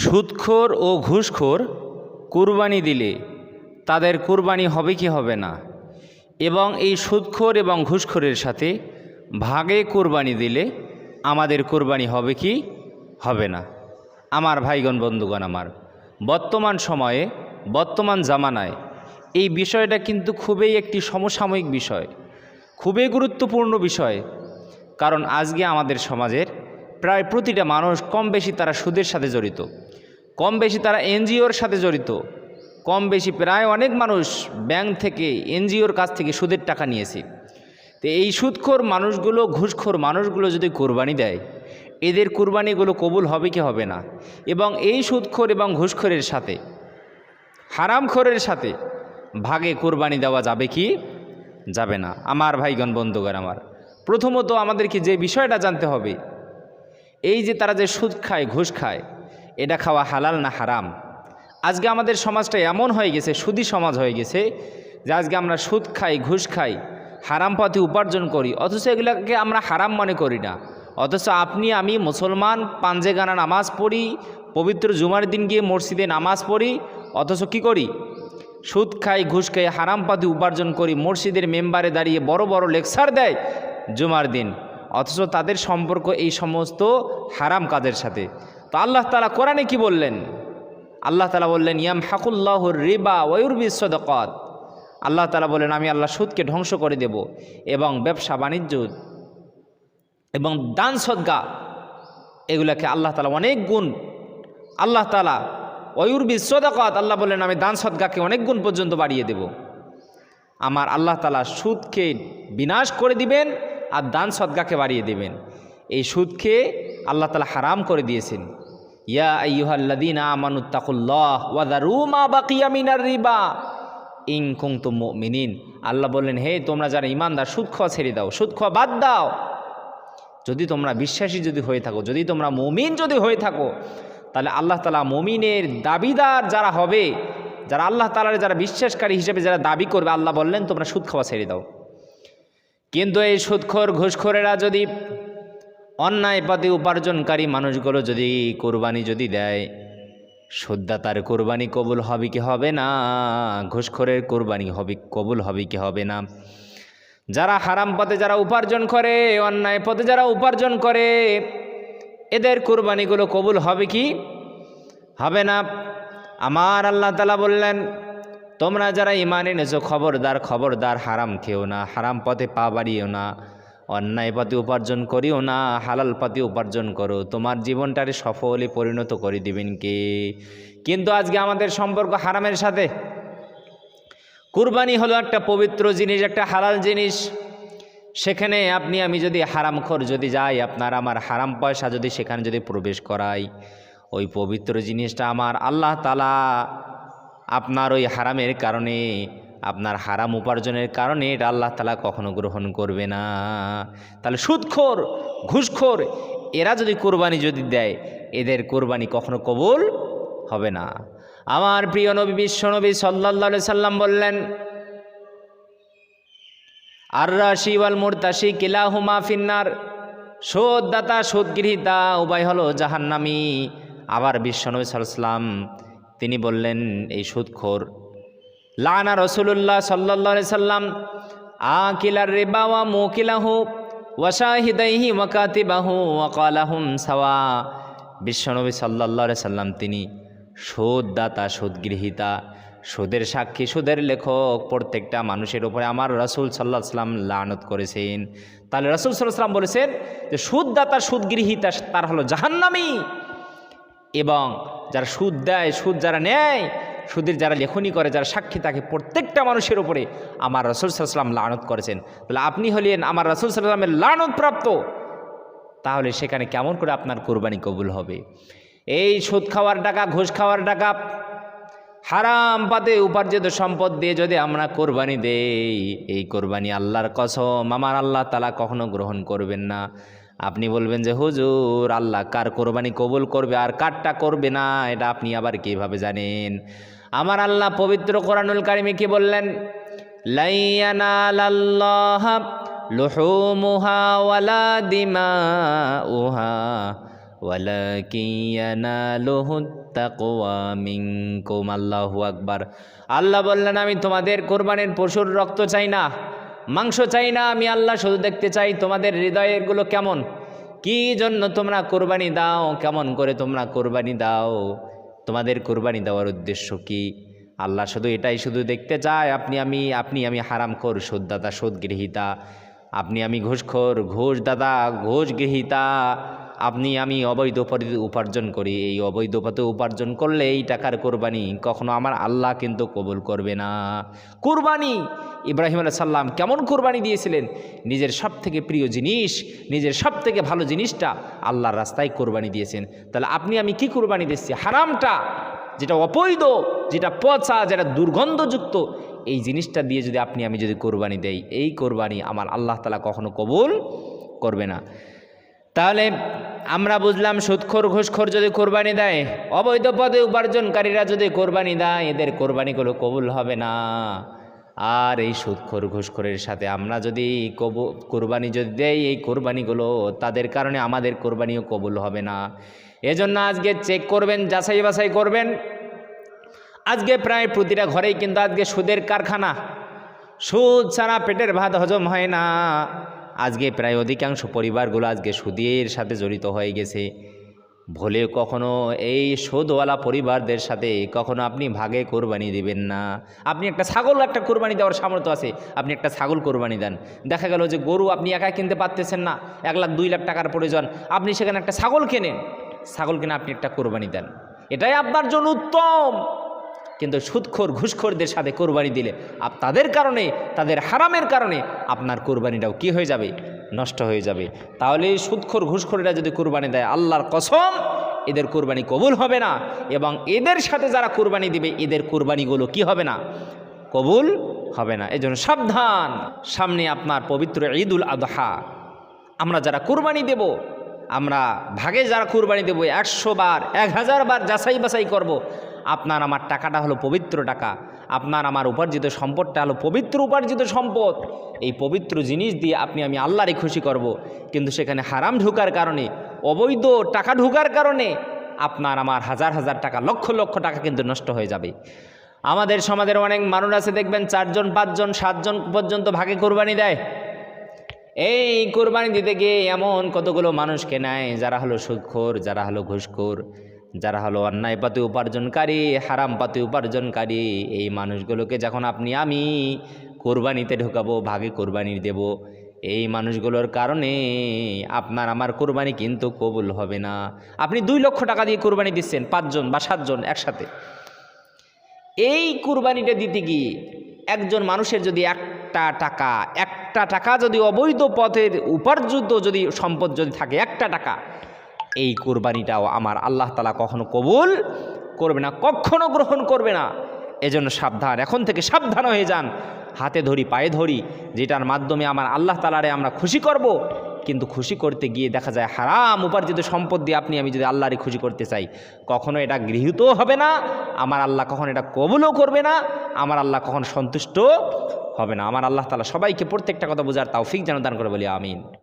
সুদখোর ও ঘুষখোর কুরবানি দিলে তাদের কুরবানি হবে কি হবে না? এবং এই সুদখোর এবং ঘুষখোরের সাথে ভাগে কুরবানি দিলে আমাদের কুরবানি হবে কি হবে না? আমার ভাইগণ, বন্ধুগণ আমার, বর্তমান সময়ে, বর্তমান জামানায় এই বিষয়টা কিন্তু খুবই একটি সমসাময়িক বিষয়, খুবই গুরুত্বপূর্ণ বিষয়। কারণ আজকে আমাদের সমাজের প্রায় প্রতিটা মানুষ কম বেশি তারা সুদের সাথে জড়িত। কম বেশি তারা এনজিওর সাথে জড়িত। কম বেশি প্রায় অনেক মানুষ ব্যাংক থেকে, এনজিওর কাছ থেকে সুদের টাকা নিয়েছে। তো এই সুদখোর মানুষগুলো, ঘুষখোর মানুষগুলো যদি কোরবানি দেয়, এদের কোরবানিগুলো কবুল হবে কি হবে না? এবং এই সুদখোর এবং ঘুষখোরের সাথে, হারামখোরের সাথে ভাগে কোরবানি দেওয়া যাবে কি? যাবে না। আমার ভাইগণ, বন্ধুগণ আমার, প্রথমত আমাদেরকে যে বিষয়টা জানতে হবে, এই যে তারা যে সুদ খায়, ঘুষ খায় এটা খাওয়া হালাল না হারাম? আজকে আমাদের সমাজটা এমন হয়ে গেছে, সুদী সমাজ হয়ে গেছে, যে আজকে আমরা সুদ খাই, ঘুষ খাই, হারাম পথে উপার্জন করি, অথচ এগুলোকে আমরা হারাম মনে করি না। অথচ আপনি, আমি মুসলমান, পাঞ্জে গানা নামাজ পড়ি, পবিত্র জুমার দিন গিয়ে মসজিদে নামাজ পড়ি, অথচ কি করি? সুদ খাই, ঘুষ খাই, হারাম পথে উপার্জন করি, মসজিদের মেম্বারে দাঁড়িয়ে বড় বড় লেকচার দেয় জুমার দিন। অথচ তাদের সম্পর্ক এই সমস্ত হারাম কাজের সাথে। তো আল্লাহ তালা কোরআনে কি বললেন? আল্লাহ তালা বললেন ইয়াম হাকুল্লাহ রিবা ওয়ুরবি সদকত। আল্লাহ তালা বললেন, আমি আল্লাহ সুদকে ধ্বংস করে দেব এবং ব্যবসা, বাণিজ্য এবং দান সদ্গা এগুলাকে আল্লাহ তালা অনেক গুণ, আল্লাহ তালা অয়ুরবি সদাকত, আল্লাহ বললেন, আমি দান সদ্গাকে অনেক গুণ পর্যন্ত বাড়িয়ে দেব। আমার আল্লাহ তালা সুদকে বিনাশ করে দিবেন আর দান সদ্গাকে বাড়িয়ে দেবেন। এই সুদকে আল্লাহ তালা হারাম করে দিয়েছেন। ইয়া আইয়ুহাল্লাদিন আমানুত্তাকুল্লাহ ওয়াদারু মা বাকিয়া মিনার রিবা। ইং কুংতুম মুমিনিন। আল্লাহ বললেন, হে, তোমরা যারা ইমানদার সুদ খাওয়া ছেড়ে দাও সুদ খাওয়া বাদ দাও। যদি তোমরা বিশ্বাসী যদি হয়ে থাকো, যদি তোমরা মমিন যদি হয়ে থাকো, তাহলে আল্লাহ তালা মমিনের দাবিদার যারা হবে, যারা আল্লাহ তালার যারা বিশ্বাসকারী হিসেবে যারা দাবি করবে, আল্লাহ বললেন, তোমরা সুদ খাওয়া ছেড়ে দাও। কিন্তু এই সুদখোর, ঘুষখোরেরা যদি অন্যায় পথে উপার্জনকারী মানুষগুলো যদি কোরবানি যদি দেয় সুদ্দাতার কোরবানি কবুল হবে কি হবে না? ঘুষখোরের কোরবানি হবে, কবুল হবে কি হবে না? যারা হারাম পথে যারা উপার্জন করে, অন্যায় পথে যারা উপার্জন করে, এদের কোরবানিগুলো কবুল হবে কি? হবে না। আমার আল্লাহ তালা বললেন, তোমরা যারা ইমান এনেছো, খবরদার খবরদার, হারাম খেও না, হারাম পথে পা বাড়িও না। অন্যায় পাতি উপার্জন করিও না হালাল পাতি উপার্জন করো। তোমার জীবনটারে সফলে পরিণত করে দিবেন কে? কিন্তু আজকে আমাদের সম্পর্ক হারামের সাথে। কুরবানি হলো একটা পবিত্র জিনিস, একটা হালাল জিনিস। সেখানে আপনি, আমি যদি হারামখোর যদি যাই, আপনার আমার হারাম পয়সা যদি সেখানে যদি প্রবেশ করাই, ওই পবিত্র জিনিসটা আমার আল্লাহ তালা আপনার ওই হারামের কারণে আপনার হারাম উপার্জনের কারণে এটা আল্লাহ তালা কখনো গ্রহণ করবে না। তাহলে সুদখোর, ঘুষখোর, এরা যদি কোরবানি যদি দেয়, এদের কোরবানি কখনো কবুল হবে না। আমার প্রিয় নবী বিশ্বনবী সাল্লা সাল্লাম বললেন আর রাশি ওয়াল মুরতাশি কিলাহুমা ফিন্নার। সোদদাতা সোদগৃহীতা উভয় হলো জাহান্নামি। আবার বিশ্বনবী সাল্লাম তিনি বললেন, এই সুদখোর লানা রসুল্লাহ সাল্লা সাল্লাম আ কিলার রেবা ওয়া মোকিলাহু ওয়াশাহিদাইহি ওয়াকাতিবাহু ওয়াকালাহুম সাওয়া। বিশ্বনবী সাল্লাহ সাল্লাম তিনি সুদদাতা, সুদগৃহীতা, সুদের সাক্ষী, সুদের লেখক, প্রত্যেকটা মানুষের উপরে আমার রসুল সাল্লাহ সাল্লাম লানত করেছেন। তাহলে রসুল সাল্লাহ বলেছেন যে সুদদাতা, সুদগৃহীতা তার হলো জাহান্নামি এবং যারা সুদ দেয়, সুদ যারা নেয় সুদের যারা লেখনি করে, যারা সাক্ষী থাকে প্রত্যেকটা মানুষের উপরে আমার রসুল সাল্লাম লানত করেছেন। তাহলে আপনি হলেন আমার রসুল সাল্লামের লানত প্রাপ্ত তাহলে সেখানে কেমন করে আপনার কোরবানি কবুল হবে? এই সুদ খাওয়ার টাকা, ঘুষ খাওয়ার টাকা, হারাম পাতে উপার্জিত সম্পদ দিয়ে যদি আমরা কোরবানি দেই, এই কোরবানি আল্লাহর কসম, আমার আল্লাহ তালা কখনো গ্রহণ করবেন না। আপনি বলবেন যে, হুজুর, আল্লাহ কার কোরবানি কবুল করবে আর কারটা করবে না? এটা আপনি আবার কীভাবে জানেন? আমার আল্লাহ পবিত্র কোরআনুল কারিমে কি বললেন? আকবার। আল্লাহ বললেন, আমি তোমাদের কোরবানির পশুর রক্ত চাই না, মাংস চাই না, আমি আল্লাহ শুধু দেখতে চাই তোমাদের হৃদয়েরগুলো কেমন? কি জন্য তোমরা কোরবানি দাও? কেমন করে তোমরা কোরবানি দাও? তোমাদের কোরবানি দেওয়ার উদ্দেশ্য কি? আল্লাহ শুধু এটাই শুধু দেখতে চায়, আপনি আমি আপনি আমি হারাম কর সুদদাতা সুদ গৃহীতা আপনি আমি ঘুষখোর ঘুষ দাদা ঘুষ গৃহীতা আপনি আমি অবৈধ পরি- উপার্জন করি, এই অবৈধ পথে উপার্জন করলে এই টাকার কোরবানি কখনো আমার আল্লাহ কিন্তু কবুল করবে না। কোরবানি ইব্রাহিম আলাহ সাল্লাম কেমন কোরবানি দিয়েছিলেন? নিজের সব থেকে প্রিয় জিনিস, নিজের সব থেকে ভালো জিনিসটা আল্লাহর রাস্তায় কোরবানি দিয়েছেন। তাহলে আপনি আমি কি কোরবানি দিচ্ছি হারামটা, যেটা অবৈধ, যেটা পচা, যেটা দুর্গন্ধযুক্ত, এই জিনিসটা দিয়ে যদি আপনি, আমি যদি কোরবানি দেই, এই কোরবানি আমার আল্লাহ তালা কখনো কবুল করবে না। তাহলে আমরা বুঝলাম, সুদখোর, ঘুষখোর যদি কোরবানি দেয়, অবৈধ পদে উপার্জনকারীরা যদি কোরবানি দেয়, এদের কোরবানিগুলো কবুল হবে না। আর এই সুদখোর ঘুষখোরের সাথে আমরা যদি কবু, কোরবানি যদি দেই, এই কোরবানিগুলো তাদের কারণে আমাদের কোরবানিও কবুল হবে না। এজন্য আজকে চেক করবেন, যাচাই বাছাই করবেন। আজকে প্রায় প্রতিটা ঘরেই কিন্তু আজকে সুদের কারখানা। সুদ ছাড়া পেটের ভাত হজম হয় না। আজকে প্রায় অধিকাংশ পরিবারগুলো আজকে সুদের সাথে জড়িত হয়ে গেছে। ভুলে কখনো এই সুদওয়ালা পরিবারদের সাথে কখনো আপনি ভাগে কোরবানি দিবেন না। আপনি একটা ছাগল, একটা কোরবানি দেওয়ার সামর্থ্য আছে। আপনি একটা ছাগল কোরবানি দেন। দেখা গেল যে গরু আপনি একা কিনতে পারতেছেন না। এক লাখ, দুই লাখ টাকার প্রয়োজন। আপনি সেখানে একটা ছাগল কেনেন। ছাগল কিনে আপনি একটা কোরবানি দেন। এটাই আপনার জন্য উত্তম। কিন্তু সুদখোর, ঘুষখোরদের সাথে কোরবানি দিলে আপ তাদের কারণে, তাদের হারামের কারণে আপনার কোরবানিটাও কি হয়ে যাবে? নষ্ট হয়ে যাবে। তাহলে সুদখোর ঘুষখোরেরা যদি কোরবানি দেয়, আল্লাহর কসম, এদের কোরবানি কবুল হবে না এবং এদের সাথে যারা কোরবানি দিবে, এদের কোরবানিগুলো কি হবে না? কবুল হবে না। এজন্য সাবধান, সামনে আপনার পবিত্র ঈদুল আদহা। আমরা যারা কোরবানি দেব, আমরা ভাগে যারা কোরবানি দেব, একশো বার, এক হাজার বার যাচাই বাছাই করব। আপনার আমার টাকাটা হলো পবিত্র টাকা, আপনার আমার উপার্জিত সম্পদটা হলো পবিত্র উপার্জিত সম্পদ। এই পবিত্র জিনিস দিয়ে আপনি আমি আল্লাহরে খুশি করব। কিন্তু সেখানে হারাম ঢোকার কারণে, অবৈধ টাকা ঢোকার কারণে আপনার আমার হাজার হাজার টাকা, লক্ষ লক্ষ টাকা কিন্তু নষ্ট হয়ে যাবে। আমাদের সমাজের অনেক মানুষ আছে, দেখবেন চারজন, পাঁচজন, সাতজন পর্যন্ত ভাগে কোরবানি দেয়। এই কোরবানি দিতে গিয়ে এমন কতগুলো মানুষকে নেয়, যারা হলো সুদখোর, যারা হলো ঘুষখোর। যারা হলো অন্যায় পাতি উপার্জনকারী হারাম পাতি উপার্জনকারী, এই মানুষগুলোকে যখন আপনি, আমি কোরবানিতে ঢোকাবো, ভাগে কোরবানি দেব, এই মানুষগুলোর কারণে আপনার আমার কোরবানি কিন্তু কবুল হবে না। আপনি দুই লক্ষ টাকা দিয়ে কোরবানি দিচ্ছেন, পাঁচজন বা সাতজন একসাথে। এই কুরবানিটা দিতে গিয়ে একজন মানুষের যদি একটা টাকা একটা টাকা যদি অবৈধ পথের উপার্জিত যদি সম্পদ যদি থাকে, একটা টাকা এই কোরবানিটাও আমার আল্লাহ তালা কখনো কবুল করবে না, কখনো গ্রহণ করবে না। এজন্য সাবধান, এখন থেকে সাবধান হয়ে যান। হাতে ধরি, পায়ে ধরি, যেটার মাধ্যমে আমার আল্লাহ তালারে আমরা খুশি করব, কিন্তু খুশি করতে গিয়ে দেখা যায় হারাম উপার্জিত সম্পদ দিয়ে আপনি, আমি যদি আল্লাহরে খুশি করতে চাই, কখনো এটা গৃহীতও হবে না, আমার আল্লাহ কখনো এটা কবুলও করবে না, আমার আল্লাহ কখন সন্তুষ্ট হবে না। আমার আল্লাহ তালা সবাইকে প্রত্যেকটা কথা বোঝার তাও ফিক যেন দান করে বলি, আমিন।